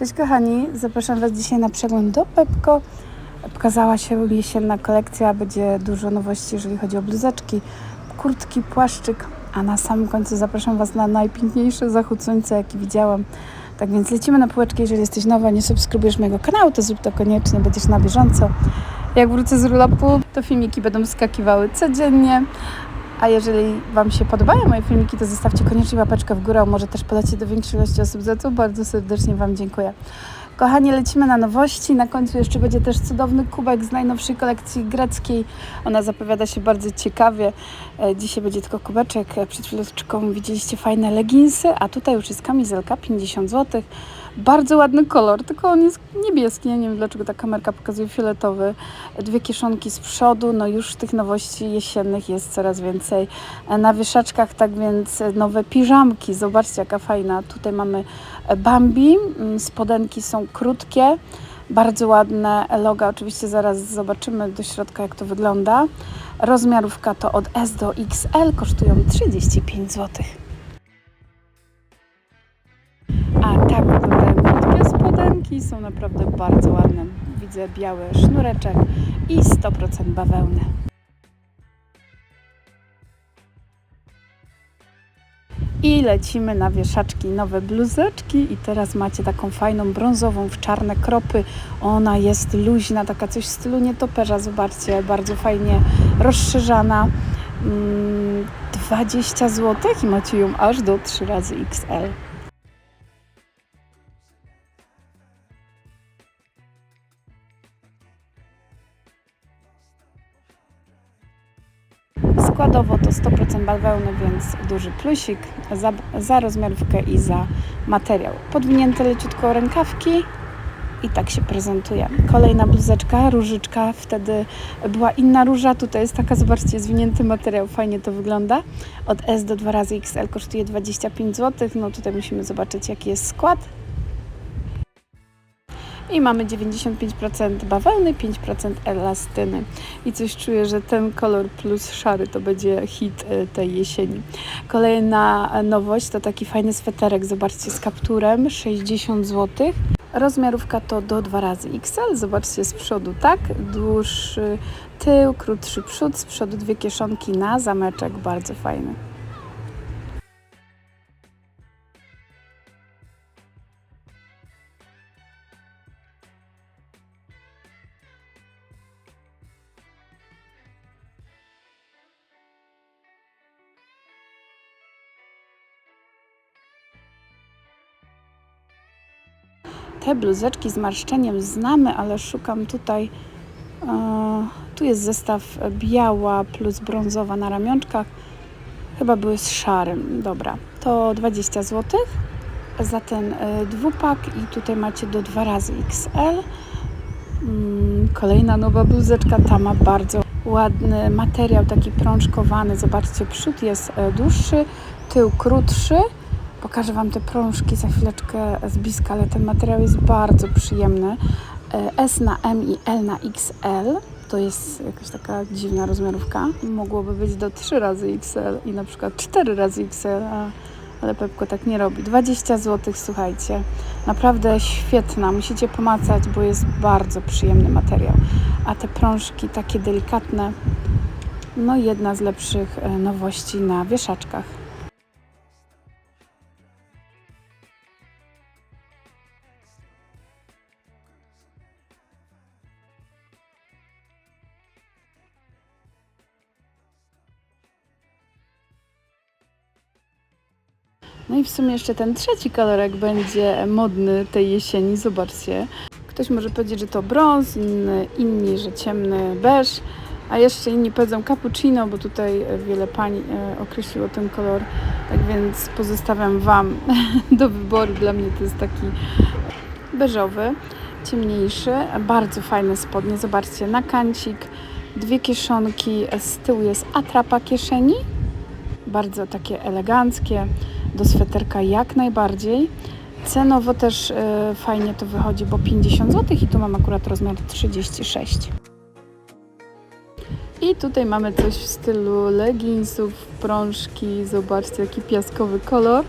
Cześć kochani, zapraszam Was dzisiaj na przegląd do Pepko. Pokazała się jesienna kolekcja, będzie dużo nowości, jeżeli chodzi o bluzeczki, kurtki, płaszczyk, a na samym końcu zapraszam Was na najpiękniejszy zachód słońca, jaki widziałam. Tak więc lecimy na półeczkę, jeżeli jesteś nowa, nie subskrybujesz mojego kanału, to zrób to koniecznie, będziesz na bieżąco. Jak wrócę z urlopu, to filmiki będą skakiwały codziennie. A jeżeli Wam się podobają moje filmiki, to zostawcie koniecznie łapeczkę w górę, może też polecie do większej ilości osób, za co bardzo serdecznie Wam dziękuję. Kochani, lecimy na nowości. Na końcu jeszcze będzie też cudowny kubek z najnowszej kolekcji greckiej. Ona zapowiada się bardzo ciekawie. E, Dzisiaj będzie tylko kubeczek. E, Przed chwileczką widzieliście fajne leginsy, a tutaj już jest kamizelka 50 zł. Bardzo ładny kolor, tylko on jest niebieski. Ja nie wiem dlaczego ta kamerka pokazuje fioletowy. Dwie kieszonki z przodu. No już tych nowości jesiennych jest coraz więcej. E, Na wieszaczkach tak więc e, nowe piżamki. Zobaczcie jaka fajna. Tutaj mamy e, Bambi. Mm, Spodenki są krótkie. Bardzo ładne loga. Oczywiście zaraz zobaczymy do środka jak to wygląda. Rozmiarówka to od S do XL. Kosztują 35 zł. A tak Są naprawdę bardzo ładne. Widzę biały sznureczek i 100% bawełny. I lecimy na wieszaczki nowe bluzeczki i teraz macie taką fajną brązową w czarne kropy. Ona jest luźna, taka coś w stylu nietoperza, zobaczcie, bardzo fajnie rozszerzana. Mm, 20 zł i macie ją aż do 3 razy XL. Składowo to 100% bawełny, więc duży plusik za, za rozmiarówkę i za materiał. Podwinięte leciutko rękawki i tak się prezentuje. Kolejna bluzeczka, różyczka, wtedy była inna róża, tutaj jest taka, zobaczcie, zwinięty materiał, fajnie to wygląda. Od S do 2 razy XL kosztuje 25 zł, no tutaj musimy zobaczyć jaki jest skład. I mamy 95% bawełny, 5% elastyny. I coś czuję, że ten kolor plus szary to będzie hit e, tej jesieni. Kolejna e, nowość to taki fajny sweterek, zobaczcie, z kapturem, 60 zł. Rozmiarówka to do 2 razy XL. Zobaczcie z przodu tak, dłuższy tył, krótszy przód, z przodu dwie kieszonki na zameczek, bardzo fajny. Te bluzeczki z marszczeniem znamy, ale szukam tutaj. E, tu jest zestaw biała plus brązowa na ramionczkach. Chyba były z szarym. Dobra, to 20 zł za ten e, dwupak i tutaj macie do 2 razy XL. Mm, Kolejna nowa bluzeczka, ta ma bardzo ładny materiał, taki prążkowany. Zobaczcie, przód jest e, dłuższy, tył krótszy. Pokażę Wam te prążki za chwileczkę z bliska, ale ten materiał jest bardzo przyjemny. E, S na M i L na XL. To jest jakaś taka dziwna rozmiarówka. Mogłoby być do 3 razy XL i na przykład 4 razy XL, ale Pepko tak nie robi. 20 zł, słuchajcie. Naprawdę świetna. Musicie pomacać, bo jest bardzo przyjemny materiał. A te prążki takie delikatne, no jedna z lepszych e, nowości na wieszaczkach. No i w sumie jeszcze ten trzeci kolorek będzie modny tej jesieni. Zobaczcie. Ktoś może powiedzieć, że to brąz, inny, inni, że ciemny beż, a jeszcze inni powiedzą cappuccino, bo tutaj wiele pań e, określiło ten kolor. Tak więc pozostawiam Wam do wyboru. Dla mnie to jest taki beżowy, ciemniejszy. Bardzo fajne spodnie. Zobaczcie, na kancik, dwie kieszonki, z tyłu jest atrapa kieszeni. Bardzo takie eleganckie do sweterka jak najbardziej. Cenowo też e, fajnie to wychodzi, bo 50 zł i tu mam akurat rozmiar 36. I tutaj mamy coś w stylu leginsów, prążki. Zobaczcie, jaki piaskowy kolor.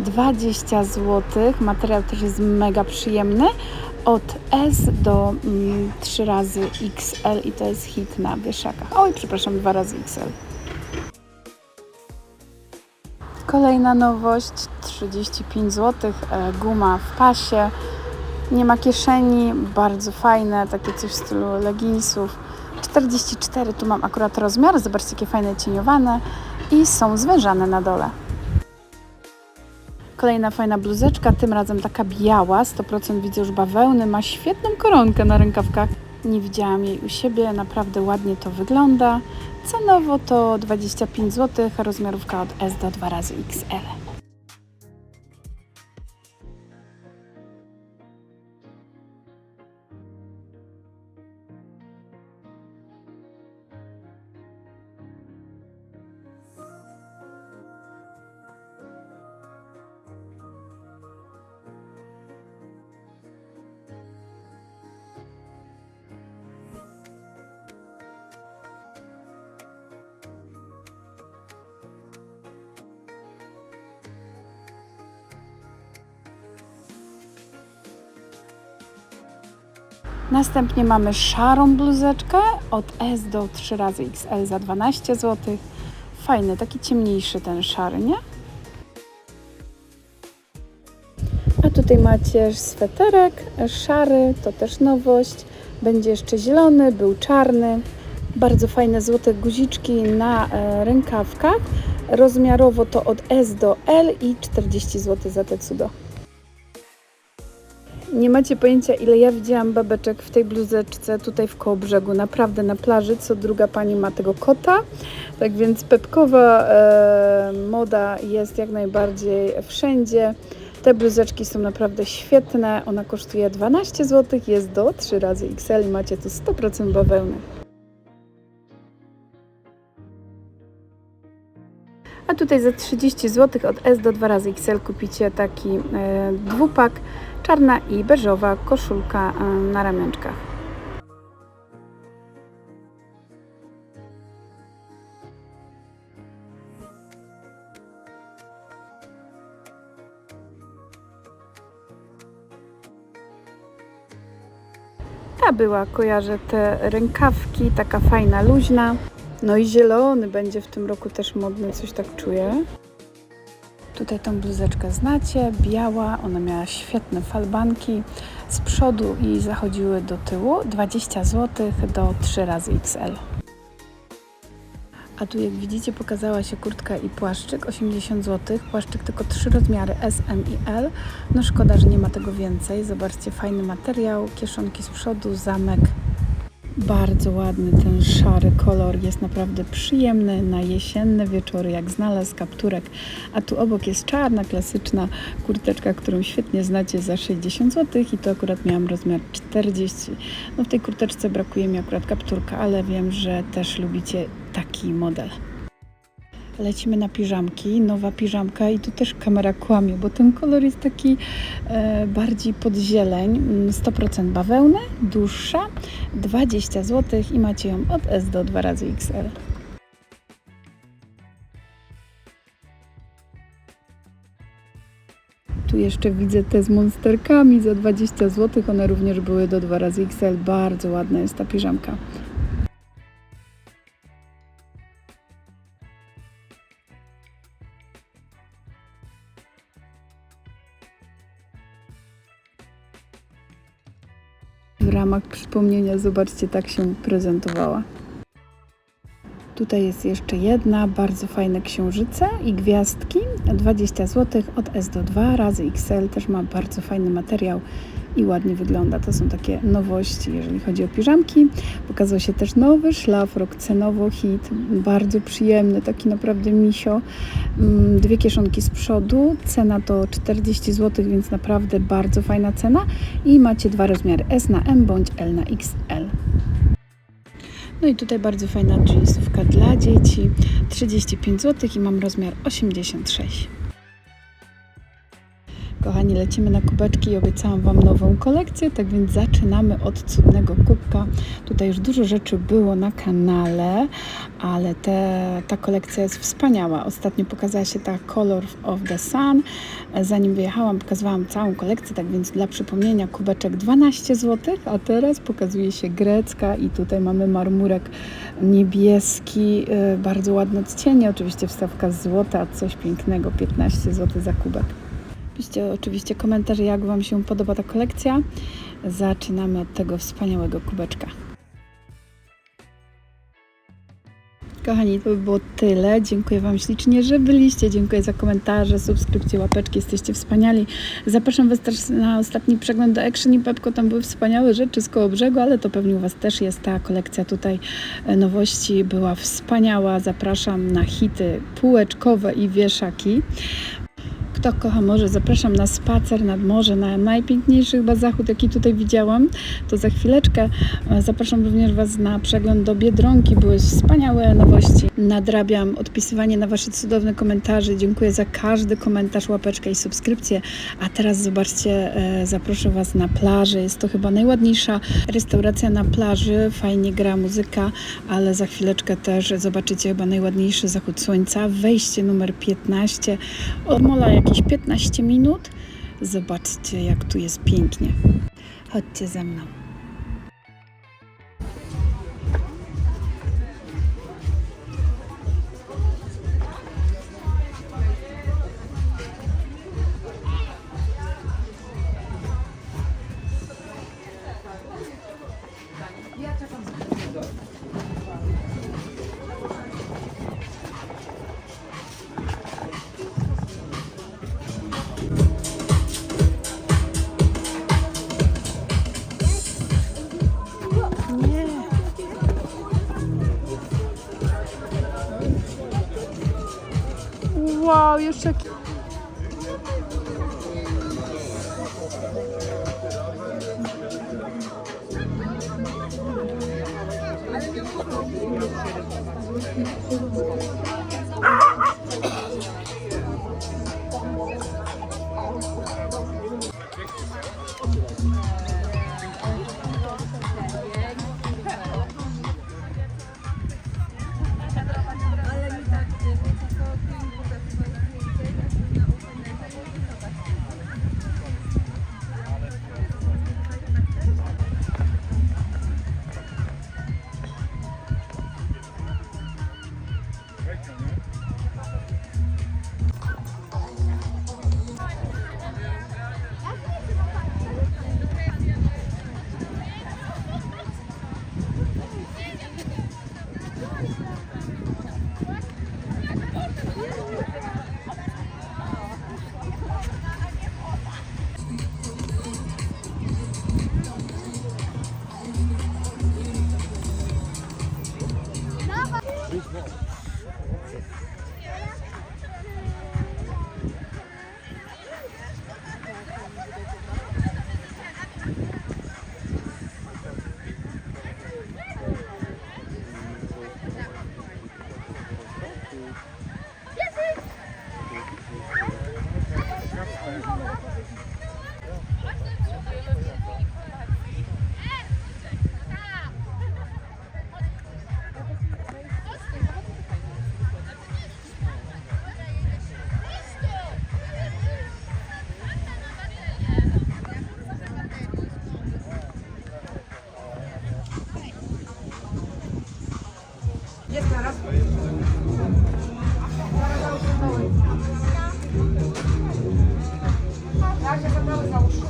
20 zł. Materiał też jest mega przyjemny. Od S do mm, 3 razy XL i to jest hit na wieszakach. Oj, przepraszam, 2 razy XL. Kolejna nowość, 35 zł, e, guma w pasie, nie ma kieszeni, bardzo fajne, takie coś w stylu leginsów. 44 tu mam akurat rozmiar, zobaczcie jakie fajne cieniowane i są zwężane na dole. Kolejna fajna bluzeczka, tym razem taka biała, 100% widzę już bawełny, ma świetną koronkę na rękawkach. Nie widziałam jej u siebie, naprawdę ładnie to wygląda. Cenowo to 25 zł, rozmiarówka od S do 2 razy XL. Następnie mamy szarą bluzeczkę od S do 3 razy XL za 12 zł. Fajny, taki ciemniejszy ten szary, nie? A tutaj macie sweterek szary, to też nowość. Będzie jeszcze zielony, był czarny. Bardzo fajne złote guziczki na e, rękawkach. Rozmiarowo to od S do L i 40 zł za te cudo. Nie macie pojęcia, ile ja widziałam babeczek w tej bluzeczce tutaj w koło brzegu. Naprawdę na plaży, co druga pani ma tego kota. Tak więc pepkowa e, moda jest jak najbardziej wszędzie. Te bluzeczki są naprawdę świetne. Ona kosztuje 12 zł, jest do 3 razy XL i macie tu 100% bawełny. A tutaj za 30 zł od S do 2 razy XL kupicie taki e, dwupak, czarna i beżowa koszulka e, na ramionczkach. Ta była, kojarzę te rękawki, taka fajna, luźna. No i zielony będzie w tym roku też modny, coś tak czuję. Tutaj tą bluzeczkę znacie, biała, ona miała świetne falbanki z przodu i zachodziły do tyłu, 20 zł do 3 razy XL. A tu jak widzicie pokazała się kurtka i płaszczyk, 80 zł, płaszczyk tylko 3 rozmiary S, M i L. No szkoda, że nie ma tego więcej, zobaczcie fajny materiał, kieszonki z przodu, zamek bardzo ładny ten szary kolor, jest naprawdę przyjemny na jesienne wieczory, jak znalazł kapturek. A tu obok jest czarna, klasyczna kurteczka, którą świetnie znacie za 60 zł i to akurat miałam rozmiar 40. No w tej kurteczce brakuje mi akurat kapturka, ale wiem, że też lubicie taki model. Lecimy na piżamki, nowa piżamka i tu też kamera kłamie, bo ten kolor jest taki e, bardziej pod zieleń, 100% bawełny, dłuższa, 20 zł i macie ją od S do 2 razy XL. Tu jeszcze widzę te z monsterkami za 20 zł, one również były do 2 razy XL, bardzo ładna jest ta piżamka. Ramach przypomnienia, zobaczcie, tak się prezentowała. Tutaj jest jeszcze jedna, bardzo fajne księżyce i gwiazdki, 20 zł od S do 2 razy XL, też ma bardzo fajny materiał i ładnie wygląda. To są takie nowości, jeżeli chodzi o piżamki. Pokazał się też nowy szlafrok, cenowo hit, bardzo przyjemny, taki naprawdę misio. Mm, dwie kieszonki z przodu, cena to 40 zł, więc naprawdę bardzo fajna cena i macie dwa rozmiary S na M bądź L na XL. No i tutaj bardzo fajna jeansówka dla dzieci, 35 zł i mam rozmiar 86. Kochani, lecimy na kubeczki i obiecałam Wam nową kolekcję, tak więc zaczynamy od cudnego kubka. Tutaj już dużo rzeczy było na kanale, ale te, ta kolekcja jest wspaniała. Ostatnio pokazała się ta Color of the Sun. Zanim wyjechałam, pokazywałam całą kolekcję, tak więc dla przypomnienia kubeczek 12 zł, a teraz pokazuje się grecka i tutaj mamy marmurek niebieski, yy, bardzo ładne odcienie, oczywiście wstawka złota, coś pięknego, 15 zł za kubek. Piszcie oczywiście komentarz, jak Wam się podoba ta kolekcja. Zaczynamy od tego wspaniałego kubeczka. Kochani, to by było tyle. Dziękuję Wam ślicznie, że byliście. Dziękuję za komentarze, subskrypcje, łapeczki. Jesteście wspaniali. Zapraszam Was też na ostatni przegląd do Action i Pepko. Tam były wspaniałe rzeczy z koło brzegu, ale to pewnie u Was też jest. Ta kolekcja tutaj e, nowości była wspaniała. Zapraszam na hity półeczkowe i wieszaki. Kto kocha morze, zapraszam na spacer nad morze, na najpiękniejszy chyba zachód, jaki tutaj widziałam. To za chwileczkę. E, Zapraszam również Was na przegląd do Biedronki. Były wspaniałe nowości. Nadrabiam odpisywanie na Wasze cudowne komentarze. Dziękuję za każdy komentarz, łapeczkę i subskrypcję. A teraz zobaczcie, e, zaproszę Was na plażę. Jest to chyba najładniejsza restauracja na plaży. Fajnie gra muzyka, ale za chwileczkę też zobaczycie chyba najładniejszy zachód słońca. Wejście numer 15. Od mola jakieś 15 minut. Zobaczcie, jak tu jest pięknie. Chodźcie ze mną. Ah! Ja zabrałem za uszy.